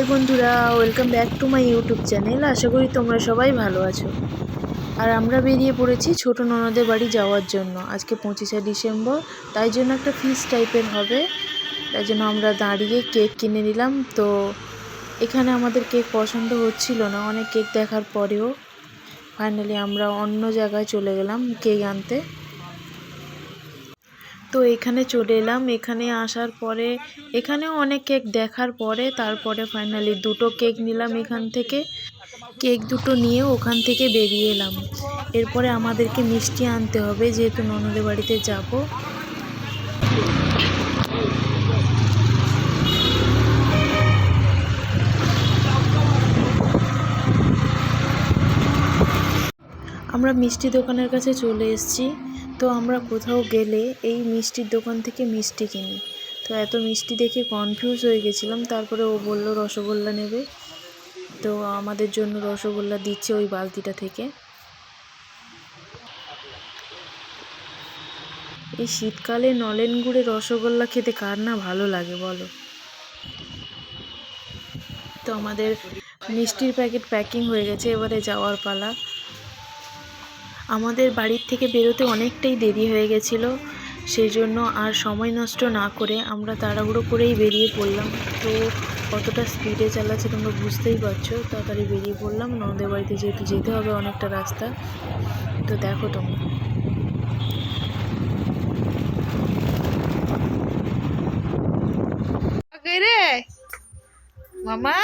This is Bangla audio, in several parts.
হাই বন্ধুরা, welcome back to my YouTube channel. আশা করি তোমরা সবাই ভালো আছো। আর আমরা বেরিয়ে পড়েছি ছোট ননদের বাড়ি যাওয়ার জন্য। আজকে পঁচিশে ডিসেম্বর, তাই জন্য একটা ফিস টাইপের হবে। তাই জন্য আমরা দাঁড়িয়ে কেক কিনে নিলাম। তো এখানে আমাদের কেক পছন্দ হচ্ছিল না। অনেক কেক দেখার পরেও ফাইনালি আমরা অন্য জায়গায় চলে গেলাম কেক আনতে। তো এখানে চলে এলাম। এখানে আসার পরে এখানেও অনেক কেক দেখার পরে, তারপরে ফাইনালি দুটো কেক নিলাম এখান থেকে। কেক দুটো নিয়ে ওখান থেকে বেরিয়ে এলাম। এরপরে আমাদেরকে মিষ্টি আনতে হবে, যেহেতু ননদের বাড়িতে যাব। আমরা মিষ্টি দোকানের কাছে চলে এসেছি। তো আমরা কোথাও গেলে এই মিষ্টির দোকান থেকে মিষ্টি কিনি। তো এত মিষ্টি দেখে কনফিউজ হয়ে গেছিলাম, তারপরে ও বলল রসগোল্লা নেবে। তো আমাদের জন্য রসগোল্লা দিচ্ছে ওই বালতিটা থেকে। এই শীতকালে নলেন গুড়ে রসগোল্লা খেতে কার না ভালো লাগে বলো? তো আমাদের মিষ্টির প্যাকেট প্যাকিং হয়ে গেছে, এবারে যাওয়ার পালা। আমাদের বাড়ির থেকে বেরোতে অনেকটাই দেরি হয়ে গেছিল সেই জন্য আর সময় নষ্ট না করে আমরা তাড়াহুড়ো করেই বেরিয়ে পড়লাম। তো কতটা স্পিডে চালাচ্ছে তোমরা বুঝতেই পারছ? তাড়াতাড়ি বেরিয়ে পড়লাম, ননদের বাড়িতে যেহেতু যেতে হবে অনেকটা রাস্তা। তো দেখো তোমরা। মামা।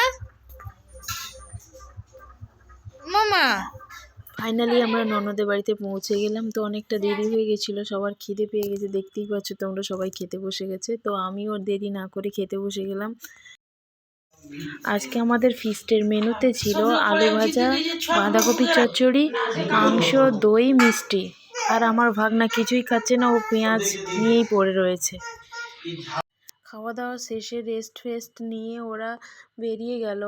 মামা। ফাইনালি আমরা ননদের বাড়িতে পৌঁছে গেলাম। তো অনেকটা দেরি হয়ে গেছিল, সবার খিদে পেয়ে গেছে। দেখতেই পাচ্ছ তোমরা সবাই খেতে বসে গেছে। তো আমিও দেরি না করে খেতে বসে গেলাম। আজকে আমাদের ফিস্টের মেনুতে ছিল আলু ভাজা, বাঁধাকপি চচ্চড়ি, মাংস, দই, মিষ্টি। আর আমার ভাগনা কিছুই খাচ্ছে না, ও পেঁয়াজ নিয়েই পড়ে রয়েছে। খাওয়া দাওয়া শেষে রেস্ট ফেস্ট নিয়ে ওরা বেরিয়ে গেল।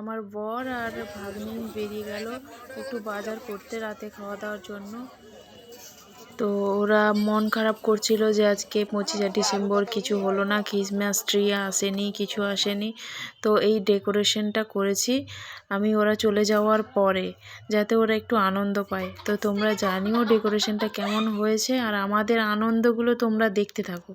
আমার বর আর ভাগ্নি বেরিয়ে গেল একটু বাজার করতে রাতে খাওয়া দাওয়ার জন্য। তো ওরা মন খারাপ করছিল যে আজকে পঁচিশে ডিসেম্বর কিছু হলো না, খ্রিসমাস ট্রি আসেনি, কিছু আসেনি। তো এই ডেকোরেশনটা করেছি। আমি ওরা চলে যাওয়ার পরে যাতে ওরা একটু আনন্দ পায়। তো তোমরা জানিও ডেকোরেশনটা কেমন হয়েছে আর আমাদের আনন্দগুলো তোমরা দেখতে থাকো।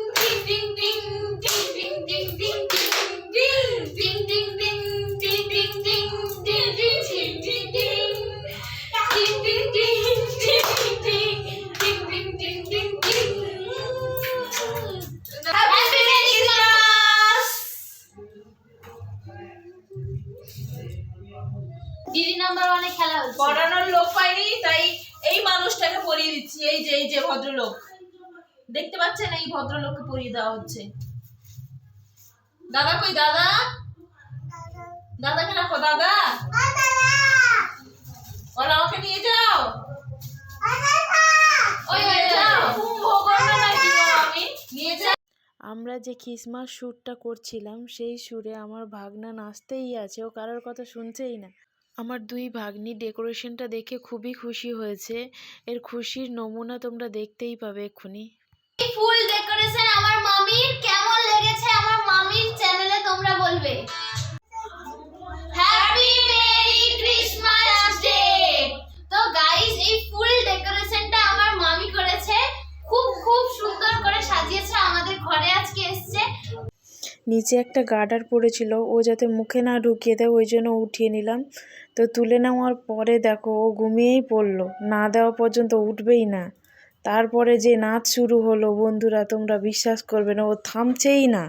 দিদি নাম্বার ওয়ানে খেলা হচ্ছে। পড়ানোর লোক পাইনি তাই এই মানুষটাকে পরিয়ে দিচ্ছি এই যে এই যে ভদ্রলোক। দেখতে পাচ্ছেন এই ভদ্রলোককে পরিয়ে দেওয়া হচ্ছে। দাদা কই দাদা? দাদাকে রাখো দাদা। ওরা আমাকে নিয়ে যাও। ওই যাও। আমি নিয়ে যাও। আমরা যে খ্রিসমাস সুরটা করছিলাম সেই সুরে আমার ভাগনা নাচতেই আছে ও কারোর কথা শুনছেই না। আমার দুই ভাগ্নি ডেকোরেশনটা দেখে খুবই খুশি হয়েছে। এর খুশির নমুনা তোমরা দেখতেই পাবে এক্ষুনি। ফুল ডেকোরেশন আমার মামির। কেমন লেগেছে আমার মামির নিচে একটা গার্ডার পড়েছিল, ও যাতে মুখে না ঢুকিয়ে দেয়, ওই জন্য উঠিয়ে নিলাম। তো তুলে নেওয়ার পরে দেখো, ও ঘুমিয়েই পড়ল। না দেওয়া পর্যন্ত উঠবেই না। তারপরে যে নাচ শুরু হলো, বন্ধুরা, তোমরা বিশ্বাস করবে না, ও থামছেই না।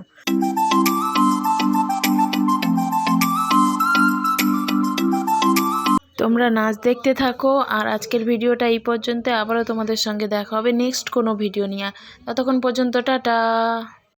তোমরা নাচ দেখতে থাকো, আর আজকের ভিডিওটা এই পর্যন্ত আবারও তোমাদের সঙ্গে দেখা হবে নেক্সট কোনো ভিডিও নিয়ে। ততক্ষণ পর্যন্ত, টাটা!